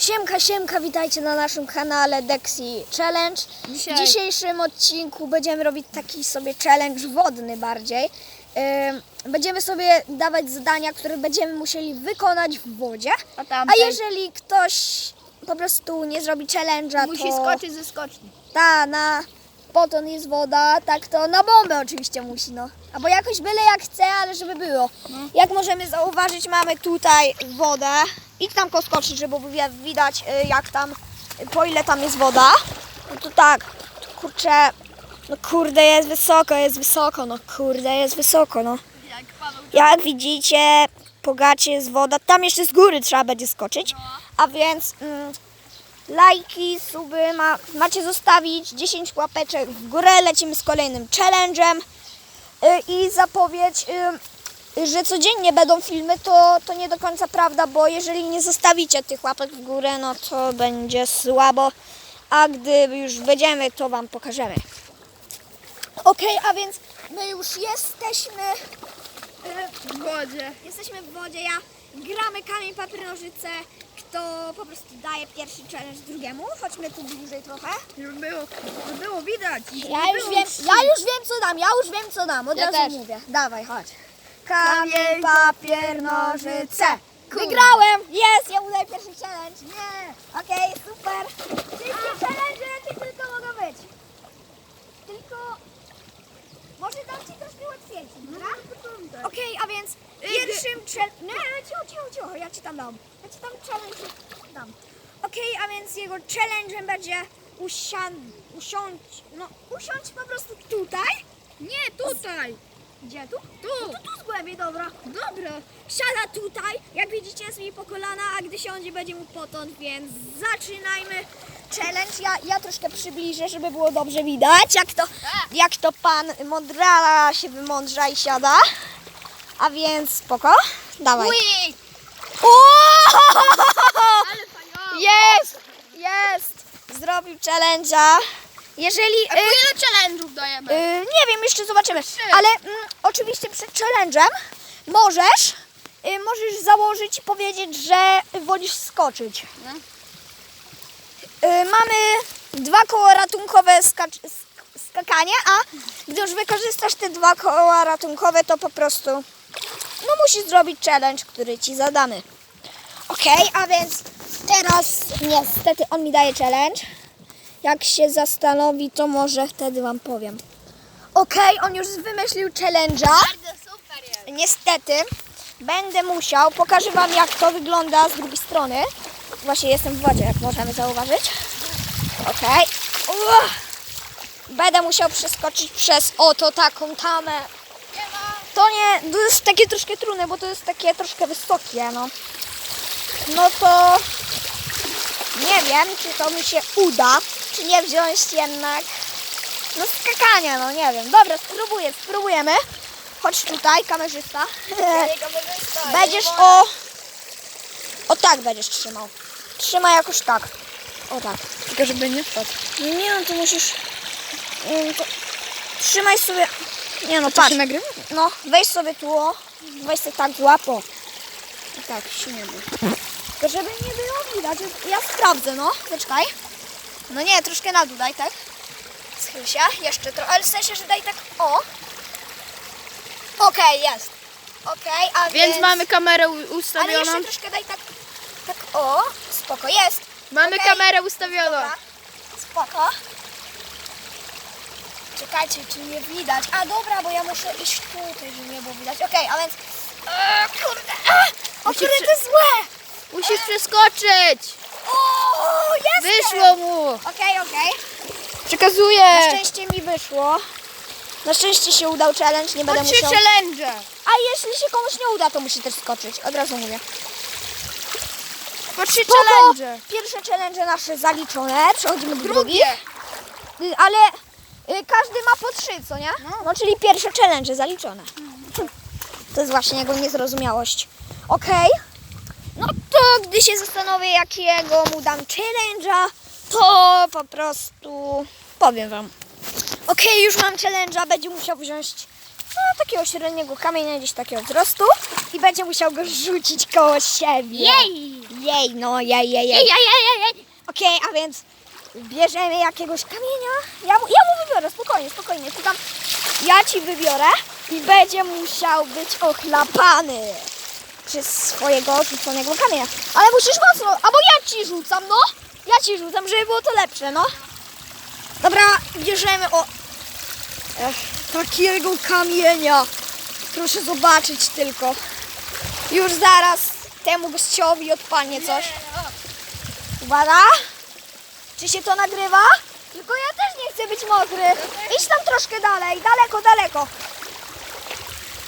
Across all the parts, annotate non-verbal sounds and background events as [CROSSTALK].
Siemka, siemka, witajcie na naszym kanale Dexy Challenge. Dzisiaj- W dzisiejszym odcinku będziemy robić taki sobie challenge wodny bardziej. Będziemy sobie dawać zadania, które będziemy musieli wykonać w wodzie. A A jeżeli ktoś po prostu nie zrobi challenge'a, musi to skoczyć ze skoczni. ta na poton jest woda, tak to na bombę oczywiście musi, no. Albo jakoś byle jak chce, ale żeby było. No. Jak możemy zauważyć, mamy tutaj wodę. Idź tam skoczyć, żeby wi- widać y, jak tam, po ile tam jest woda. No to tak, kurczę, no kurde jest wysoko, jest wysoko, no kurde jest wysoko, no. Jak Paweł Jak widzicie, po gacie jest woda. Tam jeszcze z góry trzeba będzie skoczyć. A więc mm, lajki, suby ma, macie zostawić 10 łapeczek w górę. Lecimy z kolejnym challenge'em. Y, I zapowiedź, y, że codziennie będą filmy, to, to nie do końca prawda, bo jeżeli nie zostawicie tych łapek w górę, no to będzie słabo. A gdy już będziemy, to Wam pokażemy. Okej, a więc my już jesteśmy w wodzie. Jesteśmy w wodzie, ja gramy kamień, papier, nożyce. Kto po prostu daje pierwszy challenge drugiemu. Chodźmy tu bliżej trochę. Żeby było, żeby było widać. Ja już wiem, ja już wiem co dam, ja już wiem co dam, od Ja razu też. mówię. Dawaj, chodź. Kamień, Kamień, papier, nożyce. Wygrałem! Jest, ja udaję pierwszy challenge. Nie! Okej, super. Wszystkie challenge jakie tylko mogą być. Tylko może dam Ci troszkę łatwiejszy, dobra? Okej, a więc pierwszym challenge... Nie, cicho, cicho, cicho, ja Ci tam dam. Ja Ci tam challenge dam. Okej, a więc jego challenge'em będzie usian... usiąść, no usiąść po prostu tutaj. Nie, tutaj. Gdzie tu? Tu. No to tu zgłębię, dobra. Dobra. Siada tutaj, jak widzicie jest mi po kolana, a gdy siądzie będzie mu potąd, więc zaczynajmy challenge. Ja, ja troszkę przybliżę, żeby było dobrze widać, jak to, jak to pan Mondrala się wymądrza i siada. A więc spoko, dawaj. Ui. [LAUGHS] Jest, jest, zrobił challenge'a. Jeżeli... A y, ile challenge'ów dajemy? Y, nie wiem, jeszcze zobaczymy. Trzy. Ale mm, oczywiście przed challenge'em możesz, y, możesz założyć i powiedzieć, że wolisz skoczyć. No. Y, mamy dwa koła ratunkowe skacz, sk- skakanie, a gdy już wykorzystasz te dwa koła ratunkowe, to po prostu no musisz zrobić challenge, który ci zadamy. Okej, a więc teraz niestety on mi daje challenge. Jak się zastanowi, to może wtedy wam powiem. Okej, on już wymyślił challenge'a. Niestety będę musiał, pokażę wam jak to wygląda z drugiej strony. Właśnie jestem w wodzie, jak możemy zauważyć. Uch. Będę musiał przeskoczyć przez oto taką tamę. To nie, to jest takie troszkę trudne, bo to jest takie troszkę wysokie, no. No to nie wiem, czy to mi się uda, czy nie wziąć jednak no skakania, no nie wiem. Dobra, spróbuję, spróbujemy. Chodź tutaj, kamerzysta. [LAUGHS] Będziesz o... O tak będziesz trzymał. Trzymaj jakoś tak. O tak. Tylko żeby nie wpadł. Nie no, tu musisz... mm, to... Trzymaj sobie... Nie no, patrz. nagrywa? No, weź sobie tu, o. weź sobie tak łapo. I tak, był. Tylko żeby nie było widać, ja sprawdzę, no. Zaczekaj. No nie, troszkę na dół daj, tak? Schyl się, jeszcze trochę, ale w sensie, że daj tak, o. Okej, jest. Okej, a więc... Więc mamy kamerę u- Ale ustawioną. jeszcze troszkę daj tak, tak, o. Spoko, jest. Mamy Okej. kamerę ustawioną. Dobra, spoko. Czekajcie, czy nie widać. A dobra, bo ja muszę iść tutaj, żeby nie było widać. Okej, a więc... E, kurde, a, o Musisz kurde, przy- to jest złe! Musisz przeskoczyć. O, jestem! Wyszło mu. Okej, okej. Przekazuję. Na szczęście mi wyszło. Na szczęście się udał challenge, nie będę musiał... challenge. A jeśli się komuś nie uda, to musi też skoczyć. Od razu mówię. Po trzy Spoko. challenge. Pierwsze challenge nasze zaliczone. Przechodzimy do drugi. Drugie. Y, Ale y, każdy ma po trzy, co nie? No, czyli pierwsze challenge zaliczone. To jest właśnie jego niezrozumiałość. Okej. No to gdy się zastanowię, jakiego mu dam challenge'a, to po prostu powiem wam. Okej, już mam challenge'a, będzie musiał wziąć no, takiego średniego kamienia, gdzieś takiego wzrostu i będzie musiał go rzucić koło siebie. Jej. Jej, no jej, jej, jej. Ej, ej, ej, ej, ej. Okej, a więc bierzemy jakiegoś kamienia. Ja, mu- ja mu wybiorę, spokojnie, spokojnie. Ty tam, ja ci wybiorę i będzie musiał być ochlapany przez swojego rzuconego kamienia. Ale musisz mocno, albo ja ci rzucam, no. Ja ci rzucam, żeby było to lepsze, no. Dobra, bierzemy o... Ech, takiego kamienia. Proszę zobaczyć tylko. Już zaraz temu gościowi odpalnie coś. Uwaga! Czy się to nagrywa? Tylko ja też nie chcę być mokry. Idź tam troszkę dalej, daleko, daleko.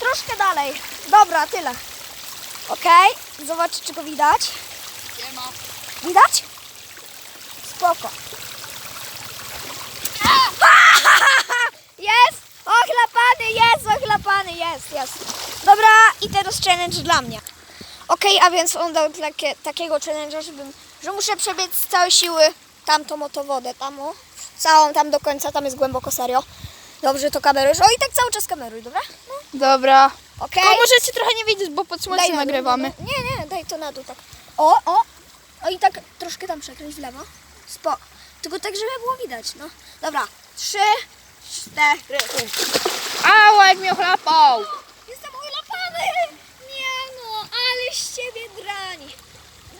Troszkę dalej. Dobra, tyle. Okej, zobacz czy go widać. Widać? Spoko. [LAUGHS] Jest! Ochlapany, jest, ochlapany, jest, jest. Dobra, i teraz challenge dla mnie. Okej, a więc on dał takie, takiego challenge'a, żebym, że muszę przebiec z całej siły tamtą oto wodę, tam o, całą tam do końca, tam jest głęboko, serio. Dobrze, to kamerujesz. O i tak cały czas kameruj, dobra? No, Dobra. okej. To możecie trochę nie widzieć, bo pod Daj słońcem na dół, nagrywamy. na dół. Nie, nie, daj to na dół, tak. O, o. O i tak troszkę tam przekręć w lewo. Spo. Tylko tak, żeby było widać, no. Dobra, trzy, cztery. Ała, jak mnie ochlapał. Jestem ulapany! Nie no, ale z ciebie drań!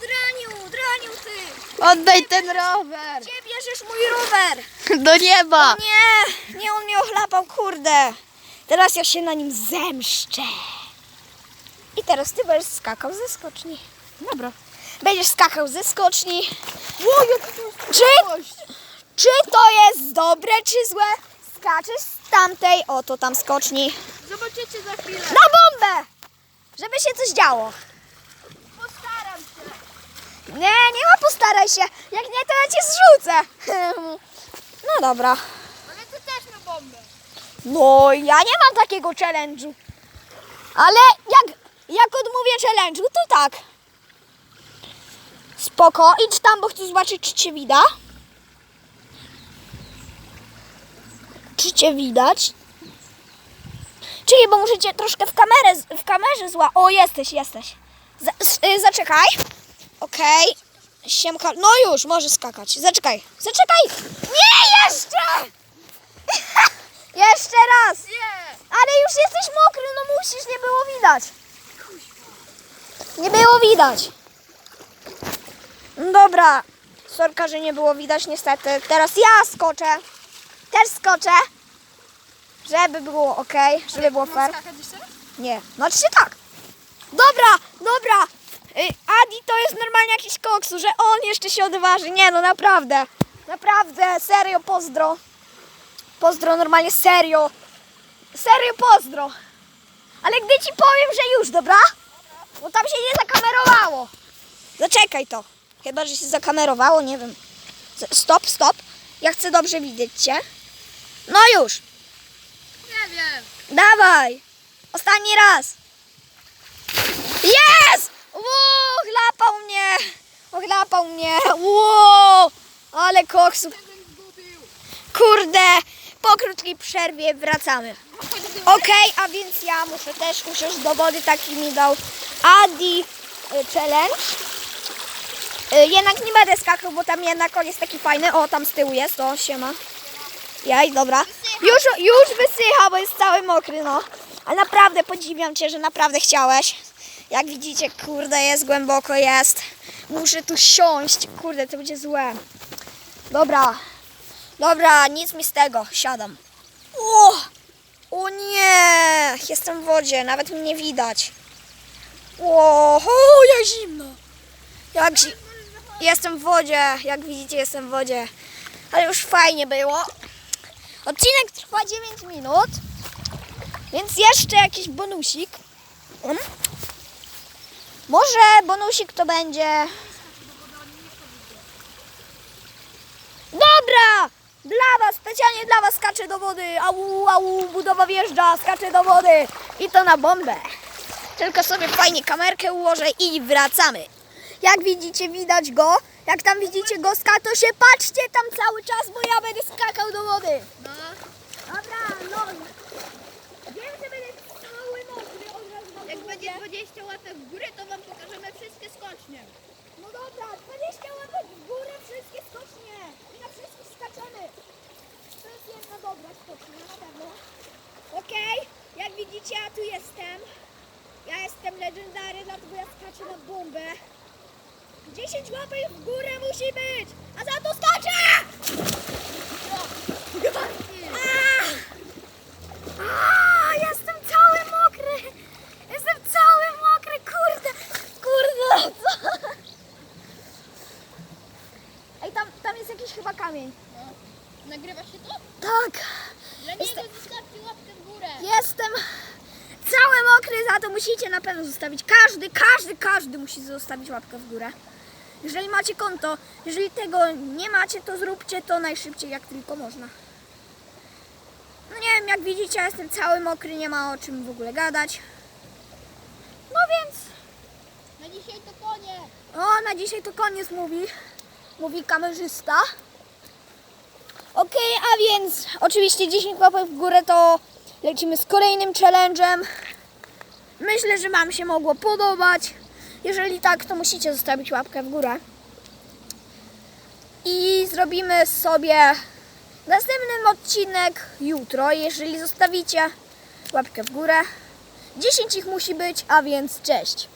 Draniu, draniu ty! Oddaj ten rower. Gdzie bierzesz mój rower? Do nieba. Nie, nie on mnie ochlapał, kurde! Teraz ja się na nim zemszczę. I teraz ty będziesz skakał ze skoczni. Dobra. Będziesz skakał ze skoczni. Jaki to Czy, czy to jest dobre, czy złe? Skaczesz z tamtej, oto tam skoczni. Zobaczycie za chwilę. Na bombę! Żeby się coś działo. Nie, nie ma postaraj się. Jak nie, to ja cię zrzucę. [LAUGHS] No dobra. Ale ty też na bombę. No, ja nie mam takiego challenge'u. Ale jak, jak odmówię challenge'u, to tak. Spoko, idź tam, bo chcę zobaczyć, czy cię widać. Czy cię widać? Czyli, bo muszę cię troszkę w kamerę, w kamerze zła. O, jesteś, jesteś. Za, s- y, zaczekaj. Okej. Siemka. No już, możesz skakać. Zaczekaj. Zaczekaj. Nie, jeszcze! [LAUGHS] jeszcze raz. Nie. Ale już jesteś mokry, no musisz, nie było widać. Nie było widać. No Dobra, sorka, że nie było widać niestety. Teraz ja skoczę. Też skoczę. Żeby było ok, żeby było fair. Nie, znaczy się tak. Dobra, dobra. Adi to jest normalnie jakiś koksu, że on jeszcze się odważy. Nie no, naprawdę. Naprawdę, serio, pozdro. Pozdro, normalnie serio. Serio, pozdro. Ale gdy ci powiem, że już, dobra? Bo tam się nie zakamerowało. Zaczekaj to. Chyba, że się zakamerowało, nie wiem. Stop, stop. Ja chcę dobrze widzieć cię. No już. Nie wiem. Dawaj! Ostatni raz! Jest! Ło, chlapał mnie! Ochlapał mnie! Ło! Ale koksu! Kurde! Po krótkiej przerwie wracamy. Okej, a więc ja muszę też usiąść do wody, taki mi dał Adi y, challenge. Y, Jednak nie będę skakał, bo tam jednak on jest taki fajny. O, tam z tyłu jest, o, siema. Jaj, dobra. Już, już wysycha, bo jest cały mokry, no. Ale naprawdę podziwiam Cię, że naprawdę chciałeś. Jak widzicie, kurde, jest głęboko, jest. Muszę tu siąść. Kurde, to będzie złe. Dobra. Dobra, nic mi z tego. Siadam. O! O nie! Jestem w wodzie, nawet mnie nie widać. O, o jak zimno. Jak zi... Jestem w wodzie, jak widzicie, jestem w wodzie. Ale już fajnie było. Odcinek trwa 9 minut, więc jeszcze jakiś bonusik. Może bonusik to będzie. Dobra! Dla Was, specjalnie dla Was skaczę do wody. Au, au, budowa wjeżdża, skaczę do wody. I to na bombę. Tylko sobie fajnie kamerkę ułożę i wracamy. Jak widzicie, widać go. Jak tam widzicie go to się patrzcie tam cały czas, bo ja będę skakał do wody. No. Dobra, no. Wiem, że będę cały mokry od razu na Jak wodzie. będzie 20 łapek w górę, to wam pokażemy wszystkie skocznie. No dobra, 20 łapek w górę, wszystkie skocznie. I na wszystkich skaczemy. To jest jedna dobra skocznia, na pewno. Okej, jak widzicie, ja tu jestem. Ja jestem legendary, dlatego ja skaczę na bombę. 10 łapek w górę musi być, a za to skaczę! A! A, jestem cały mokry! Jestem cały mokry, kurde! Kurde! Co? Ej, tam, tam jest jakiś chyba kamień. Nagrywa się to? Tak, Dla Jestem- niego zostawcie łapkę w górę. jestem cały mokry, za to musicie na pewno zostawić. Każdy, każdy, każdy musi zostawić łapkę w górę. Jeżeli macie konto, jeżeli tego nie macie, to zróbcie to najszybciej jak tylko można. No nie wiem, jak widzicie, ja jestem cały mokry, nie ma o czym w ogóle gadać. No więc, Na dzisiaj to koniec. o, na dzisiaj to koniec mówi, mówi kamerzysta. Okej, a więc oczywiście 10 łapek w górę to lecimy z kolejnym challenge'em. Myślę, że Wam się mogło podobać. Jeżeli tak, to musicie zostawić łapkę w górę. I zrobimy sobie następny odcinek jutro, jeżeli zostawicie łapkę w górę. 10 ich musi być, a więc cześć.